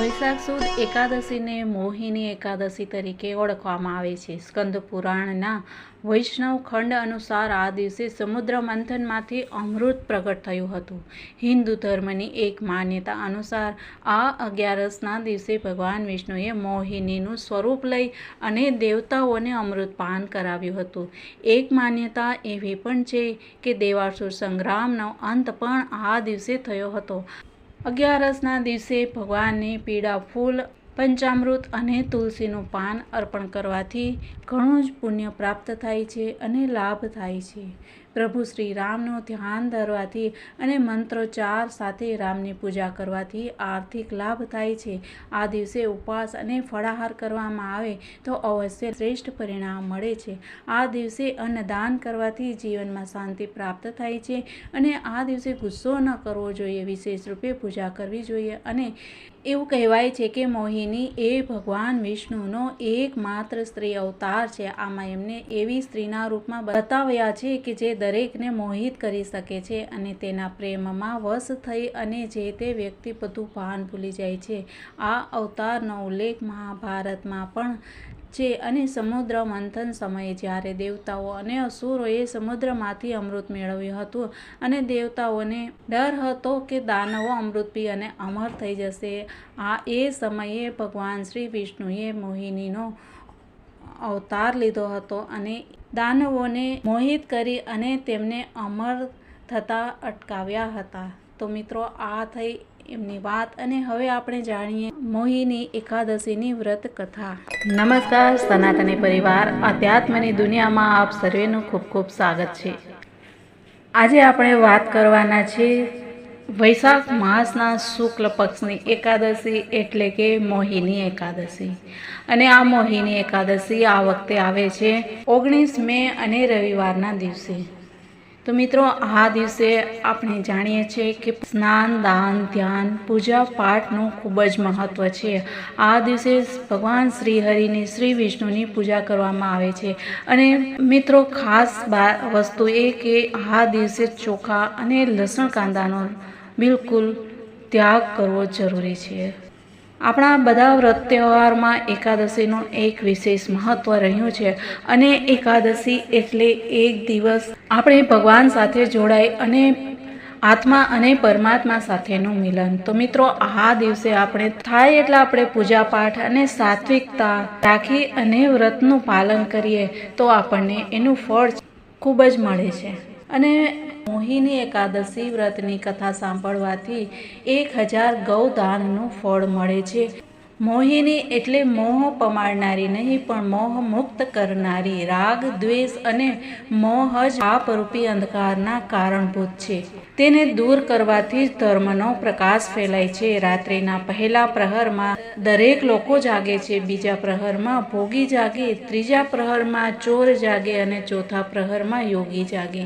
વૈશાખ સુદ એકાદશીને મોહિની એકાદશી તરીકે ઓળખવામાં આવે છે. સ્કંદ પુરાણના વૈષ્ણવ ખંડ અનુસાર આ દિવસે સમુદ્ર મંથનમાંથી અમૃત પ્રગટ થયું હતું. હિન્દુ ધર્મની એક માન્યતા અનુસાર આ અગિયારસના દિવસે ભગવાન વિષ્ણુએ મોહિનીનું સ્વરૂપ લઈ અને દેવતાઓને અમૃત પાન કરાવ્યું હતું. એક માન્યતા એવી પણ છે કે દેવાસુર સંગ્રામનો અંત પણ આ દિવસે થયો હતો. અગિયારસના દિવસે ભગવાનને પીળા ફૂલ પંચામૃત અને તુલસીનું પાન અર્પણ કરવાથી ઘણું જ પુણ્ય પ્રાપ્ત થાય છે અને લાભ થાય છે. પ્રભુ શ્રી રામનું ધ્યાન ધરવાથી અને મંત્રોચ્ચાર સાથે રામની પૂજા કરવાથી આર્થિક લાભ થાય છે. આ દિવસે ઉપવાસ અને ફળાહાર કરવામાં આવે તો અવશ્ય શ્રેષ્ઠ પરિણામ મળે છે. આ દિવસે અન્નદાન કરવાથી જીવનમાં શાંતિ પ્રાપ્ત થાય છે અને આ દિવસે ગુસ્સો ન કરવો જોઈએ. વિશેષ રૂપે પૂજા કરવી જોઈએ અને એવું કહેવાય છે કે મોહિની એ ભગવાન વિષ્ણુનો એકમાત્ર સ્ત્રી અવતાર છે. આમાં એમને એવી સ્ત્રીના રૂપમાં બતાવ્યા છે કે જે દરેકને મોહિત કરી શકે છે અને તેના પ્રેમમાં વશ થઈ અને જે તે વ્યક્તિ બધું ભાન ભૂલી જાય છે. આ અવતારનો ઉલ્લેખ મહાભારતમાં પણ છે અને સમુદ્ર મંથન સમયે જ્યારે દેવતાઓ અને અસુરોએ સમુદ્રમાંથી અમૃત મેળવ્યું હતું અને દેવતાઓને ડર હતો કે દાનવો અમૃત પી અને અમર થઈ જશે, આ એ સમયે ભગવાન શ્રી વિષ્ણુએ મોહિનીનો અવતાર લીધો હતો અને દાનવોને મોહિત કરી અને તેમને અમર થતાં અટકાવ્યા હતા. તો મિત્રો, આ થઈ એમની વાત અને હવે આપણે જાણીએ મોહિની એકાદશીની વ્રત કથા. નમસ્કાર, સનાતની પરિવાર અધ્યાત્મની દુનિયામાં આપ સર્વેનું ખૂબ ખૂબ સ્વાગત છે. આજે આપણે વાત કરવાના છે વૈશાખ માસના શુક્લ પક્ષની એકાદશી એટલે કે મોહિની એકાદશી. અને આ મોહિની એકાદશી આ વખતે આવે છે ઓગણીસ મે અને રવિવારના દિવસે. તો મિત્રો, આ દિવસે આપણે જાણીએ છીએ કે સ્નાન, દાન, ધ્યાન, પૂજા પાઠનું ખૂબ જ મહત્ત્વ છે. આ દિવસે ભગવાન શ્રી હરિની શ્રી વિષ્ણુની પૂજા કરવામાં આવે છે. અને મિત્રો, ખાસ વસ્તુ એ કે આ દિવસે ચોખા અને લસણ કાંદાનો બિલકુલ ત્યાગ કરવો જરૂરી છે. આપણા બધા વ્રત તહેવારમાં એકાદશીનું એક વિશેષ મહત્ત્વ રહ્યું છે અને એકાદશી એટલે એક દિવસ આપણે ભગવાન સાથે જોડાય અને આત્મા અને પરમાત્મા સાથેનું મિલન. તો મિત્રો, આ દિવસે આપણે થાય એટલે આપણે પૂજા પાઠ અને સાત્વિકતા રાખી અને વ્રતનું પાલન કરીએ તો આપણને એનું ફળ ખૂબ જ મળે છે. અને મોહિની એકાદશી વ્રતની કથા સાંભળવાથી એક હજાર ગૌદાનનું ફળ મળે છે. મોહિની એટલે મોહ પમાડનારી નહીં, પણ મોહ મુક્ત કરનારી. રાગ, દ્વેષ અને મોહ જ પાપરૂપી અંધકારના કારણભૂત છે. તેને દૂર કરવાથી જ ધર્મનો પ્રકાશ ફેલાય છે. રાત્રિના પહેલા પ્રહરમાં દરેક લોકો જાગે છે. બીજા પ્રહરમાં ભોગી જાગે, ત્રીજા પ્રહરમાં ચોર જાગે અને ચોથા પ્રહરમાં યોગી જાગે.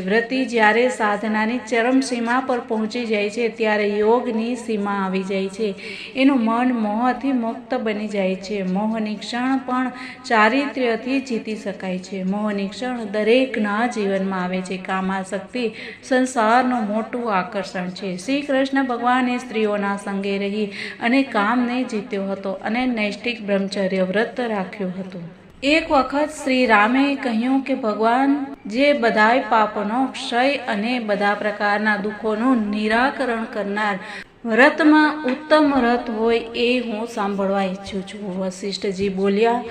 વ્રતિ જ્યારે સાધનાની ચરમસીમા પર પહોંચી જાય છે, ત્યારે યોગની સીમા આવી જાય છે. એનું મન મોહથી મુક્ત બની જાય છે. મોહની ક્ષણ પણ ચારિત્ર્યથી જીતી શકાય છે. મોહની ક્ષણ દરેકના જીવનમાં આવે છે. કામાશક્તિ સંસારનું મોટું આકર્ષણ છે. શ્રી કૃષ્ણ ભગવાને સ્ત્રીઓના સંગે રહી અને કામને જીત્યો હતો અને નૈષ્ટિક બ્રહ્મચર્ય વ્રત રાખ્યું હતું. એક વખત શ્રી રામે કહ્યું કે, ભગવાન, જે બધાય પાપનો ક્ષય અને બધા પ્રકારના દુઃખોનું નિરાકરણ કરનાર વ્રતમાં ઉત્તમ વ્રત હોય એ હું સાંભળવા ઈચ્છું છું. વશિષ્ઠજી બોલ્યા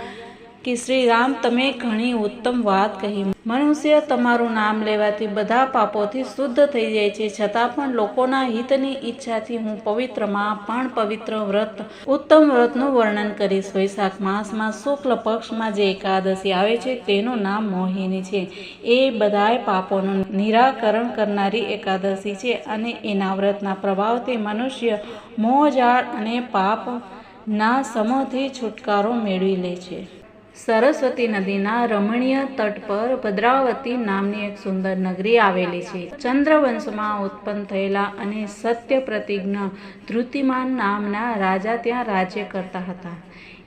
કે શ્રી રામ તમે ઘણી ઉત્તમ વાત કહી. મનુષ્ય તમારું નામ લેવાથી બધા પાપોથી શુદ્ધ થઈ જાય છે. છતાં પણ લોકોના હિતની ઈચ્છાથી હું પવિત્રમાં પણ પવિત્ર વ્રત, ઉત્તમ વ્રતનું વર્ણન કરીશ. વૈશાખ માસમાં શુક્લ પક્ષમાં જે એકાદશી આવે છે, તેનું નામ મોહિની છે. એ બધાય પાપોનું નિરાકરણ કરનારી એકાદશી છે અને એના વ્રતના પ્રભાવથી મનુષ્ય મોહજાળ અને પાપના સમૂહથી છુટકારો મેળવી લે છે. સરસ્વતી નદીના રમણીય તટ પર ભદ્રાવતી નામની એક સુંદર નગરી આવેલી છે. ચંદ્રવંશમાં ઉત્પન્ન થયેલા અને સત્ય પ્રતિજ્ઞ ધૃતિમાન નામના રાજા ત્યાં રાજ્ય કરતા હતા.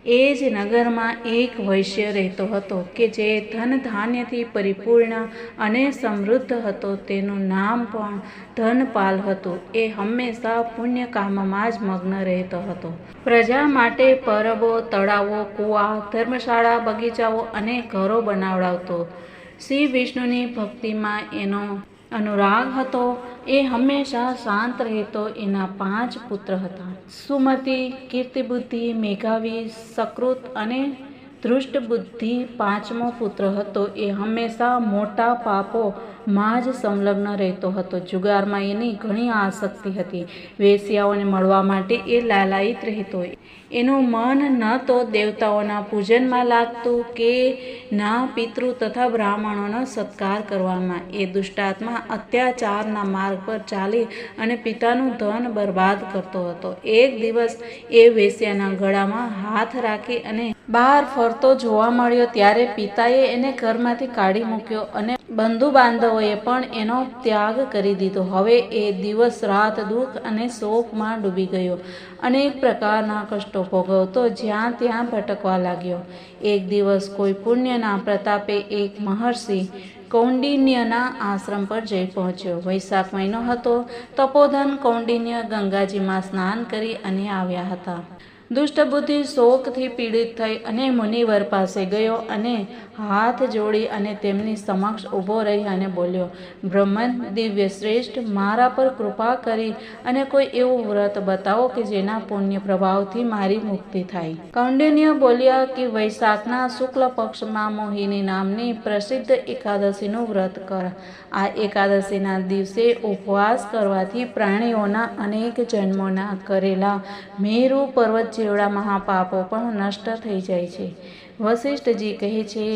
એ જ નગરમાં એક વૈશ્ય રહેતો હતો કે જે ધન ધાન્યથી પરિપૂર્ણ અને સમૃદ્ધ હતો. તેનું નામ પણ ધનપાલ હતું. એ હંમેશા પુણ્ય કામમાં જ મગ્ન રહેતો હતો. પ્રજા માટે પરબો, તળાવો, કૂવા, ધર્મશાળા બગીચાઓ અને ઘરો બનાવડાવતો. શ્રી વિષ્ણુની ભક્તિમાં એનો અનુરાગ હતો. એ હંમેશા શાંત રહેતો એના પાંચ પુત્ર હતા. સુમતિ, કીર્તિબુદ્ધિ, મેઘાવી, સકૃત અને ધૃષ્ટ બુદ્ધિ પાંચમો પુત્ર હતો. એ હંમેશા મોટા પાપોમાં જ સંલગ્ન રહેતો હતો. જુગારમાં એની ઘણી આસક્તિ હતી. વેશ્યાઓને મળવા માટે એ લાલાયિત રહેતો. એનું મન ન તો દેવતાઓના પૂજનમાં લાગતું કે ના પિતૃ તથા બ્રાહ્મણોનો સત્કાર કરવામાં. એ દુષ્ટાત્મા અત્યાચારના માર્ગ પર ચાલી અને પિતાનું ધન બરબાદ કરતો હતો. એક દિવસ એ વેશ્યાના ગળામાં હાથ રાખી અને બહાર ફરતો જોવા મળ્યો ત્યારે પિતાએ એને ઘરમાંથી કાઢી મૂક્યો અને બંધુ બાંધવોએ પણ એનો ત્યાગ કરી દીધો. હવે એ દિવસ રાત દુઃખ અને શોકમાં ડૂબી ગયો અનેક પ્રકારના કષ્ટો ભોગવતો જ્યાં ત્યાં ભટકવા લાગ્યો. એક દિવસ કોઈ પુણ્યના પ્રતાપે એક મહર્ષિ કૌંડિન્યના આશ્રમ પર જઈ પહોંચ્યો. વૈશાખ મહિનો હતો. તપોધન કૌંડિન્ય ગંગાજીમાં સ્નાન કરી અને આવ્યા હતા. દુષ્ટબુદ્ધિ શોકથી પીડિત થઈ અને મુનિવર પાસે ગયો અને હાથ જોડી અને તેમની સમક્ષ ઊભો રહી અને બોલ્યો, બ્રહ્મન દિવ્ય શ્રેષ્ઠ મારા પર કૃપા કરી અને કોઈ એવું વ્રત બતાવો કે જેના પુણ્ય પ્રભાવથી મારી મુક્તિ થાય. કૌંડિન્ય બોલ્યા કે, વૈશાખના શુક્લ પક્ષમાં મોહિની નામની પ્રસિદ્ધ એકાદશીનું વ્રત કર. આ એકાદશીના દિવસે ઉપવાસ કરવાથી પ્રાણીઓના અનેક જન્મોના કરેલા મેરુ પર્વત જેવડા મહાપાપો પણ નષ્ટ થઈ જાય છે. વશિષ્ઠજી કહે છે,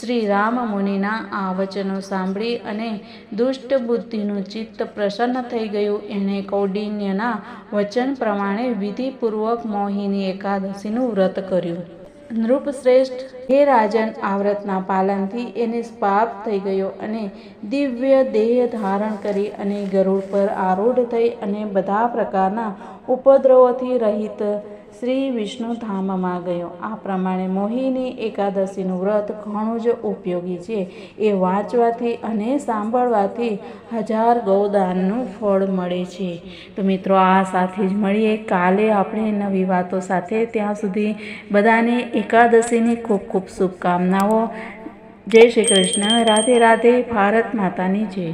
શ્રી રામ મુનિના આ વચનો સાંભળી અને દુષ્ટ બુદ્ધિનું ચિત્ત પ્રસન્ન થઈ ગયું. એણે કૌડિન્યના વચન પ્રમાણે વિધિપૂર્વક મોહિની એકાદશીનું વ્રત કર્યું. નૃપશ્રેષ્ઠ હે રાજન, આ વ્રતના પાલનથી એને પાપ થઈ ગયો અને દિવ્ય દેહ ધારણ કરી અને ગરુડ પર આરૂઢ થઈ અને બધા પ્રકારના ઉપદ્રવોથી રહિત શ્રી વિષ્ણુધામમાં ગયો. આ પ્રમાણે મોહિની એકાદશીનું વ્રત ઘણું જ ઉપયોગી છે. એ વાંચવાથી અને સાંભળવાથી હજાર ગૌદાનનું ફળ મળે છે. તો મિત્રો, આ સાથે જ મળીએ. કાલે આપણે નવી વાતો સાથે. ત્યાં સુધી બધાને એકાદશીની ખૂબ ખૂબ શુભકામનાઓ. જય શ્રી કૃષ્ણ. રાધે રાધે. ભારત માતાની જય.